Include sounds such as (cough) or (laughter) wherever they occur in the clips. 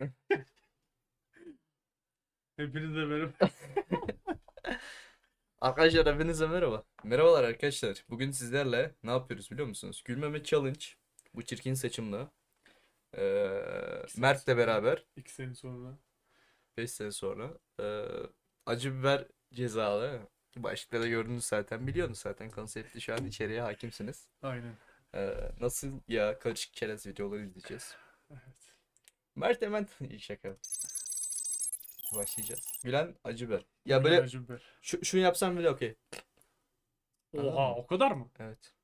(laughs) Hepinize merhaba. (laughs) Arkadaşlar hepinize merhaba. Merhabalar arkadaşlar. Bugün sizlerle ne yapıyoruz biliyor musunuz? Gülmeme challenge. Bu çirkin saçımla. Ee, Mert'le beraber İki sene sonra. 5 sene sonra ee, acı biber cezalı. Başlıkta da gördünüz zaten. Biliyorsunuz zaten konsepti şu an içeriye hakimsiniz. Aynen. Ee, nasıl ya karışık çerez videoları izleyeceğiz. Mert hemen İyi şaka. Başlayacağız. Gülen acı biber. Ya Böyle acı biber. şu, şunu yapsam bile okey. Oha o kadar mı? Evet.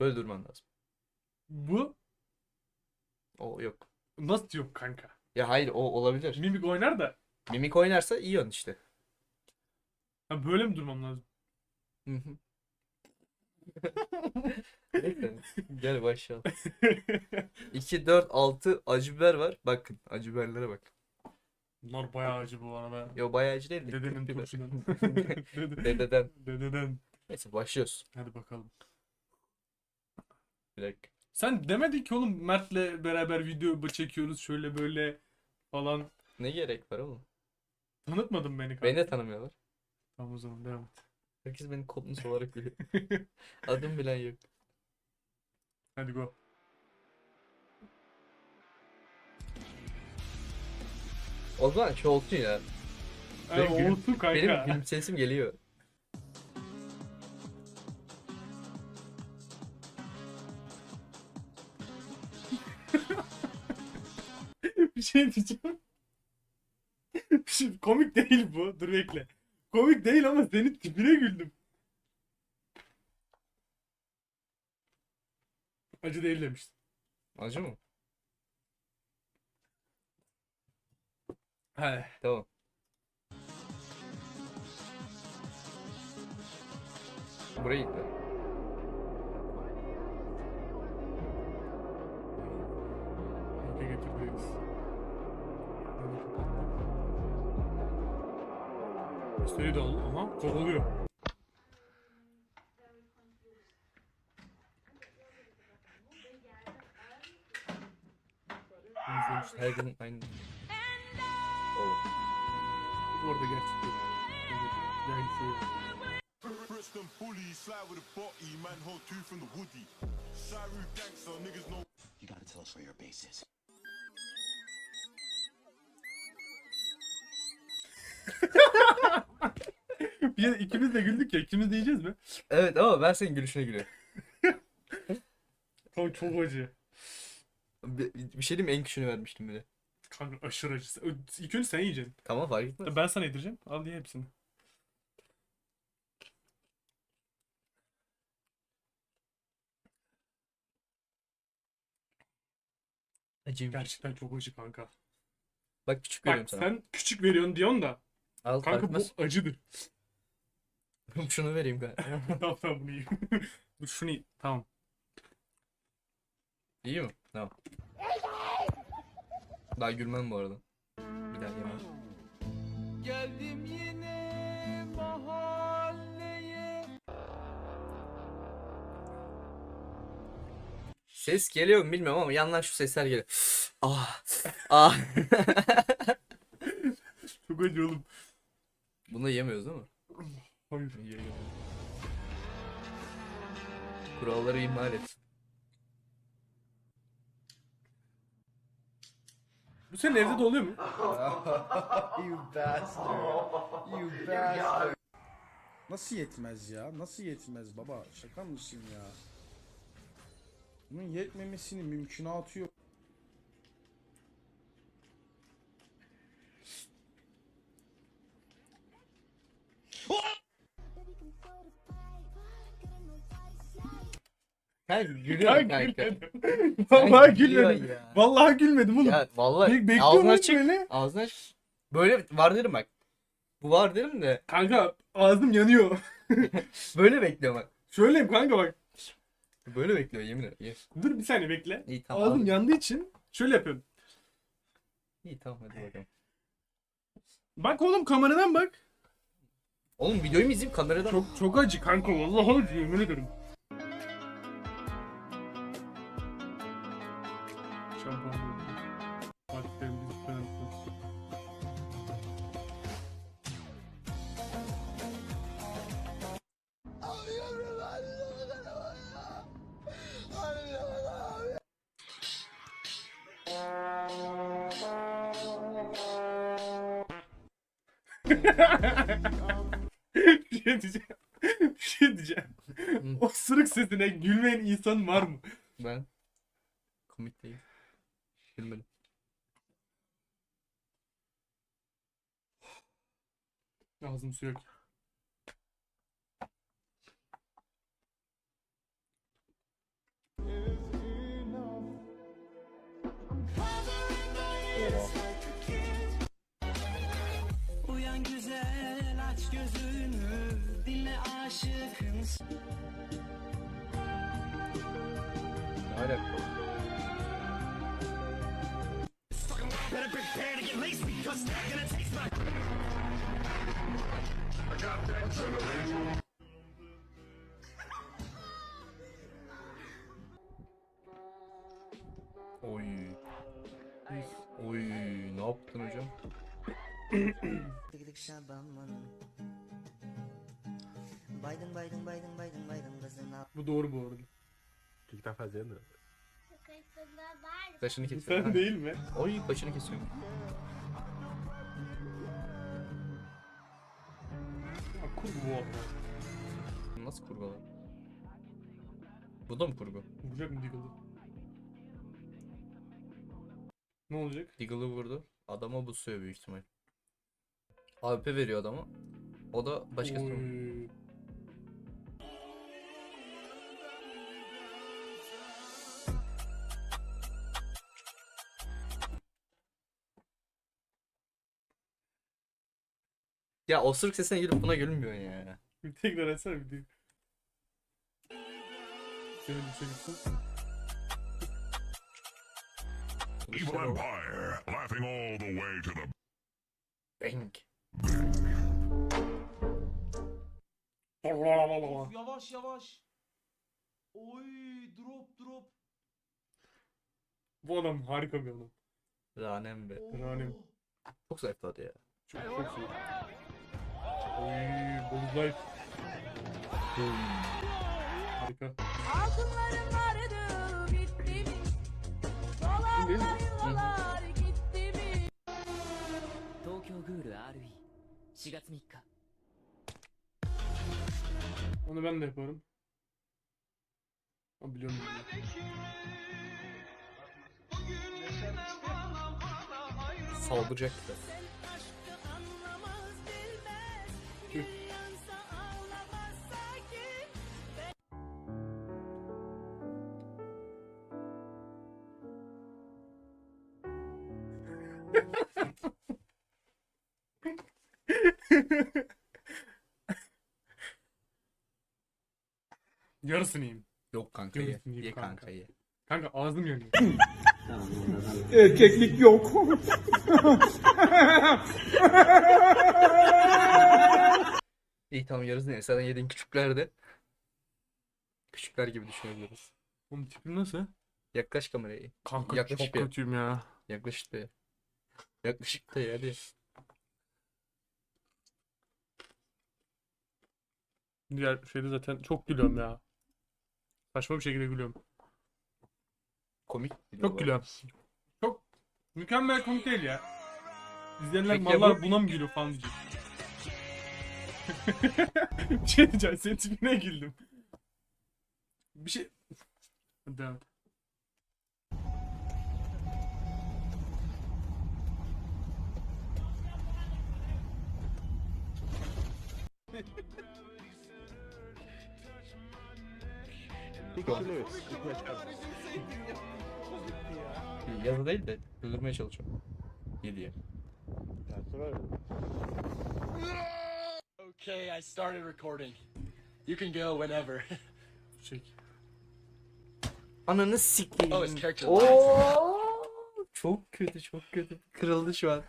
Böyle durman lazım. Bu O yok. nasıl yok kanka? Ya hayır o olabilir. Mimik oynar da. Mimik oynarsa iyi on işte. Ha böyle mi durmam lazım? Hı hı. Neyse, Gel başlayalım. 2, 4, 6 acı biber var. Bakın acı biberlere bak. Bunlar bayağı acı bu arada. Yo bayağı acı değil de Dedenin küp biber. turşudan. (laughs) Dede- Dededen. Dededen. Neyse başlıyoruz. Hadi bakalım. Bir dakika. Sen demedin ki oğlum Mert'le beraber video çekiyoruz şöyle böyle falan. Ne gerek var oğlum? Tanıtmadın beni kanka. Beni de tanımıyorlar. Tamam o zaman devam et. Herkes beni kopmuş olarak biliyor. (laughs) Adım bilen yok. Hadi go. O zaman şu olsun ya. Ay, Benim gülüm- olsun kanka. Benim gülüm sesim geliyor. (laughs) Bir şey diyeceğim. (laughs) Şimdi komik değil bu. Dur bekle. Komik değil ama senin tipine güldüm. Acı değil demiştin. Acı mı? He. Tamam. Burayı gitti. Üstelik de al. Aha kovuluyor. İzlemiştim. Her gün aynı. Oo. Bu arada gerçekten. Yani şey. Brixton bully, slide with a body, man hold two from the woody. Shiru gangster, niggas know You gotta tell us where your base is. (laughs) (laughs) Bir ikimiz de güldük ya. İkimiz de yiyeceğiz mi? Evet ama ben senin gülüşüne gülüyorum. Kanka çok acı. Bir, bir şey diyeyim mi? en küçüğünü vermiştim bile. Kanka aşırı acı. Ö- İlk önce sen yiyeceksin. Tamam fark etmez. Ben sana yedireceğim. Al ye hepsini. Acıyım. Gerçekten çok acı kanka. Bak küçük Bak sana. sen küçük veriyorsun diyorsun da. Al Kanka bu acıdır. (laughs) Şunu vereyim kanka. (laughs) tamam tamam bunu yiyeyim. (laughs) Dur şunu yiyeyim. Tamam. İyi mi? Tamam. Daha gülmem bu arada. Bir daha yemem. Geldim yine mahalleye Ses geliyor mu bilmiyorum ama yandan şu sesler geliyor. (gasps) ah. Ah. Çok acı oğlum. Bunu da yemiyoruz değil mi? Hayır. Kuralları ihmal et. Bu senin evde de oluyor mu? (laughs) Nasıl yetmez ya? Nasıl yetmez baba? Şaka mısın ya? Bunun yetmemesinin mümkünatı yok. Kanka gülüyor Kanka gülmedim. Vallahi gülüyorsun gülmedim. ya. Vallahi gülmedim oğlum. Ya vallahi Bek- bekliyorum ağzını açık. böyle. Ağzını aç. Böyle var derim bak. Bu var derim de Kanka ağzım yanıyor. (laughs) böyle bekliyor bak. Şöyleyim kanka bak. Böyle bekliyor yemin ederim. İyi, Dur bir saniye bekle. İyi tamam. Ağzım yandığı için şöyle yapıyorum. İyi tamam hadi bakalım. Bak oğlum kameradan bak. Oğlum videoyu mu izleyeyim kameradan? Çok çok acı kanka vallahi acı yemin ederim. Bir şey diyeceğim. Bir şey diyeceğim. O sırık sesine gülmeyen insan var mı? Ben komik değil. Gülmedim. Ağzım su yok. Biden Biden Biden Biden Biden kızına Bu doğru bu arada. Kaşını Bu kesiyor. sen değil mi? Oy, kaşını kesiyor. Ya kurgu bu arada. Nasıl kurgu lan? Bu da mı kurgu? Vuracak mı Deagle'ı? Ne olacak? Deagle'ı vurdu. Adama bu suya büyük ihtimal. AWP veriyor adama. O da başkasına. Oy. Ya osuruk sesine gülüp buna gülmüyor ya. Bir tekrar etsene videoyu. Senin bir şey gitsin. Evil Empire, laughing all the way to the la la. Of, yavaş yavaş. Oy drop drop. Bu adam harika bir adam. Lanem be. Oh. Oo. Lanem. Çok zayıfladı ya. Çok çok iyi. Oy bullseye. Boom. Harika. Altınlarım vardı bitti mi? Dolarlar yuvalar gitti mi? Tokyo Ghoul RE 4月3日 onu ben de yaparım. Ama biliyorum. Saldıracak gibi. Aşkı anlamaz (laughs) bilmez. Yarısını yiyeyim. Yok kanka ye. Görürsün, ye Ye kanka. kanka ye. Kanka ağzım yanıyor. İyi tamam yarısı ne? Sen yediğin küçükler de. Küçükler gibi düşünebiliriz. Oğlum tipim nasıl? Yaklaş kamerayı. Kanka Yaklaş çok bir. kötüyüm ya. Yaklaş be. Yaklaşık da hadi. Diğer şeyde zaten çok gülüyorum ya. Saçma bir şekilde gülüyorum. Komik. Çok gülüyorum. Çok mükemmel komik değil ya. İzleyenler Peki ya mallar bu- buna mı gülüyor falan diyecek. (laughs) bir şey diyeceğim. Senin tipine güldüm. Bir şey... Devam et. Yazı değil de öldürmeye çalışıyorum. Yediye. Okay, I started recording. You can go whenever. (laughs) Çek. Ananı sikeyim. Oh, it's character Oo! Çok kötü çok kötü. Kırıldı şu an.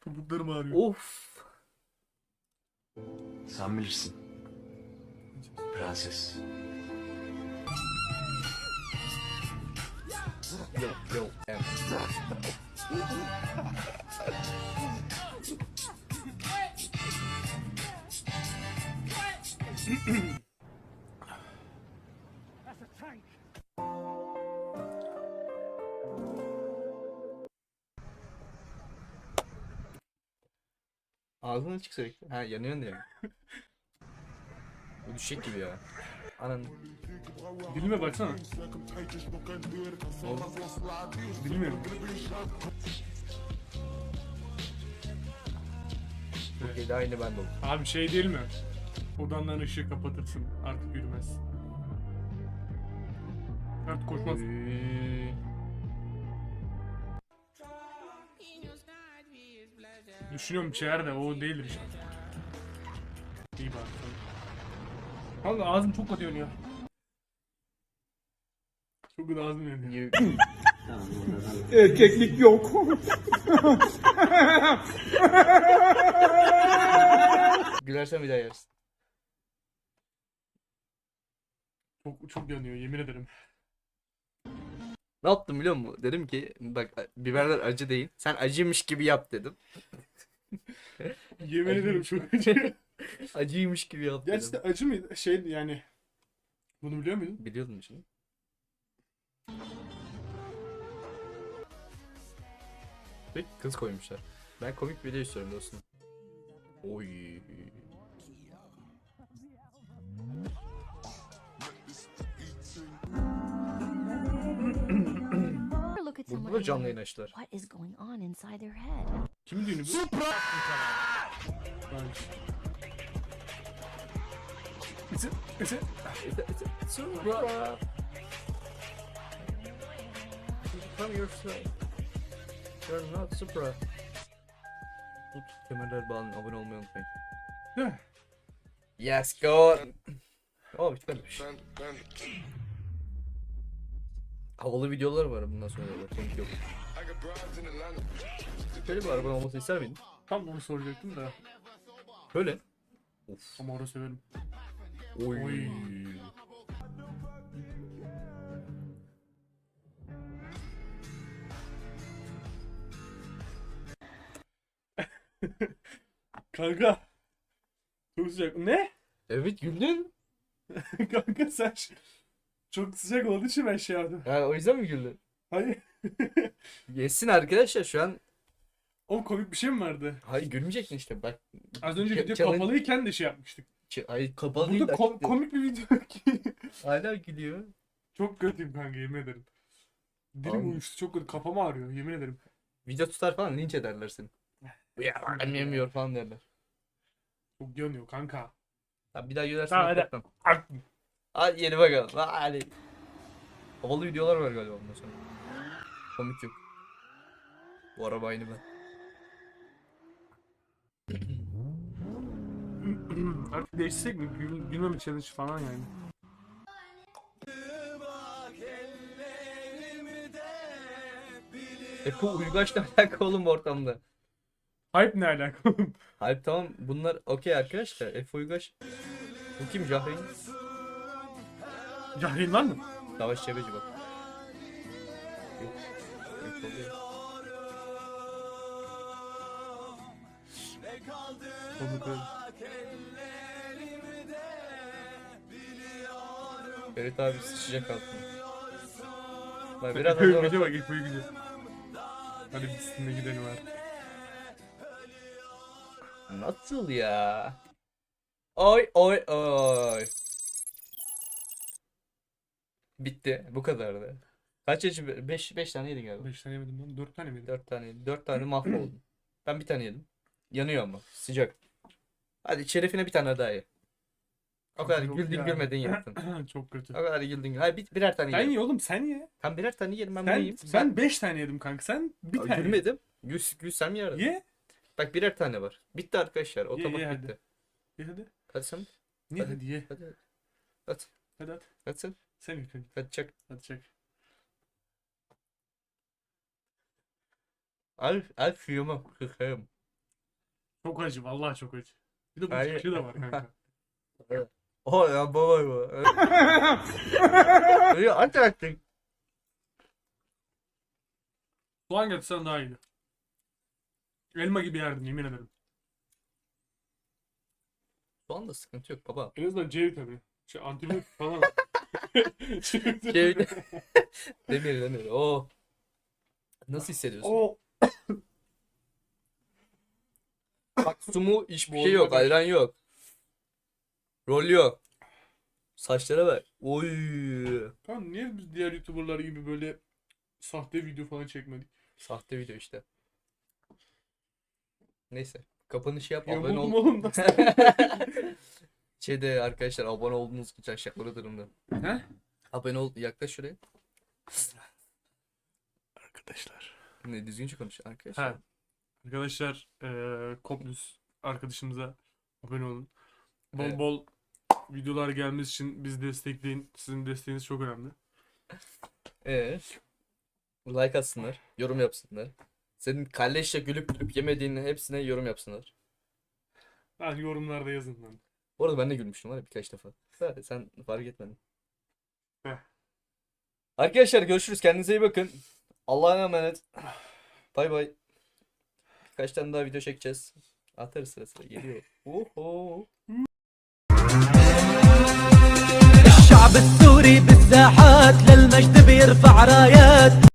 Kabuklarım ağrıyor. Of. Sen bilirsin. Prenses. Yo yo em. Ağzın açık sürekli. Ha yanıyorsun diye. Bu düşecek gibi ya. Anan. Dilime baksana. Bilmiyorum. Türkiye'de aynı ben de oldum. Abi şey değil mi? Odandan ışığı kapatırsın. Artık yürümez. Artık koşmaz. Üy. Düşünüyorum bir şeyler de o değildir işte. İyi bak. Kanka ağzım çok kötü yanıyor. Çok kötü ağzım yanıyor. (laughs) Erkeklik yok. Gülersen bir daha yersin. Çok çok yanıyor yemin ederim. Ne yaptım biliyor musun? Dedim ki bak biberler acı değil. Sen acıymış gibi yap dedim. Yemin ederim çok acıyor. (laughs) Acıymış gibi yap dedim. Gerçekten acı mıydı? Şey yani. Bunu biliyor muydun? Biliyordum şimdi. Peki kız koymuşlar. Ben komik video istiyorum dostum. Oy. Burada da canlı yayın açtılar. what is going on inside their head. Kimin düğünü bu? Supra! Isi, isi. Supra. Become yourself. You're not Supra. Tut kemerler bağlı abone olmayı unutmayın. Yes go. Oh bitmemiş. Havalı videolar var bundan sonra da komik yok. Böyle bir araban olmasını ister miydin? Tam onu soracaktım da. Böyle. Of. Ama orası severim. Oy. Oy. (laughs) Kanka. Çok sıcak. Ne? Evet güldün. (laughs) Kanka sen çok sıcak olduğu için ben şey yaptım. Ya o yüzden mi güldün? Hayır. (laughs) Yesin arkadaşlar şu an. Oğlum komik bir şey mi vardı? Hayır gülmeyecektin işte bak. Az önce video kapalıyken de şey yapmıştık. Hayır kapalı değil Burada de kom- komik bir video (laughs) ki. Hala gülüyor. çok kötüyüm kanka yemin ederim. Dilim Abi. uyuştu çok kötü. Kafam ağrıyor yemin ederim. Video tutar falan linç ederler seni. (laughs) Ya adam yemiyor falan derler. Çok yanıyor kanka. Tamam bir daha gülersin. Tamam, hadi. korkmam. Hadi yeni bakalım. Hadi. Havalı videolar var galiba ondan sonra. Komik yok. Bu araba aynı ben. Artık değişsek mi? Gül, gülmeme challenge falan yani. E bu uygaçla (laughs) alakalı oğlum ortamda. Hype ne alaka oğlum? Hayır tamam bunlar okey arkadaşlar. Efe Uygaç. Bu kim Cahreyn? Cahil var mı? Savaş Çebeci bak. Yok. Yok oluyor. Komik Ferit abi sıçacak altına. Bak (laughs) biraz daha Gece bak ilk gidiyor. Hadi de gidelim artık. Nasıl ya? Oy oy oy. Bitti. Bu kadardı. Kaç acı? 5 5 tane yedin galiba. 5 tane yemedim lan. 4 tane miydi? 4 tane. 4 tane mahvoldum. Ben bir tane yedim. Yanıyor ama. Sıcak. Hadi şerefine bir tane daha ye. O kadar Yok güldün ya. gülmedin yaptın. (clears throat) çok kötü. O kadar güldün. Hayır bir, birer tane Sen yedim. ye oğlum sen ye. Tam birer tane yedim ben bunu Sen, yiyeyim. ben 5 tane yedim kanka. Sen bir Aa, tane. Gülmedim. Gül, gülsem yarın. Ye. Bak birer tane var. Bitti arkadaşlar. O Ye, tabak ye hadi. bitti. Ye hadi. Hadi sen. Niye Hadi. hadi ye. Hadi hadi. Hadi. Hadi hadi. Sen. Sen önce. Hadi çak. Hadi çek. Al, al suyumu. Kıkayım. Çok acı vallahi çok acı. Bir de bu Hayır. çıkışı da var kanka. (laughs) O ya baba bu. Ya aç artık. Soğan getirsen daha iyiydi. Elma gibi yerdim yemin ederim. Soğan da sıkıntı yok baba. En azından C vitamini. Şey antibiyotik (laughs) falan. Vitamini. (laughs) Demir demir. O. Nasıl hissediyorsun? O Bak sumu hiçbir şey yok. Ayran yok. Rol yok. Saçlara bak. Oy. Kan niye biz diğer YouTuber'lar gibi böyle sahte video falan çekmedik? Sahte video işte. Neyse. Kapanışı yap. Abone Yamuldum ol. oğlum nasıl? (laughs) Şeyde arkadaşlar abone olduğunuz için aşağıda durumda. He? Abone ol. Yaklaş şuraya. Arkadaşlar. Ne düzgünce konuş arkadaşlar. Ha. Arkadaşlar eee Koplus arkadaşımıza abone olun. Bol Evet. bol videolar gelmesi için bizi destekleyin. Sizin desteğiniz çok önemli. Ee, like atsınlar. Yorum yapsınlar. Senin kalleşçe gülüp gülüp yemediğini hepsine yorum yapsınlar. Ben yorumlarda yazın lan. Bu arada ben de gülmüştüm var ya birkaç defa. Sen fark etmedin. Heh. Arkadaşlar görüşürüz. Kendinize iyi bakın. Allah'a emanet. Bay bay. Birkaç tane daha video çekeceğiz. Atarız sıra sıra geliyor. Oho. الشعب السوري بالساحات للمجد بيرفع رايات.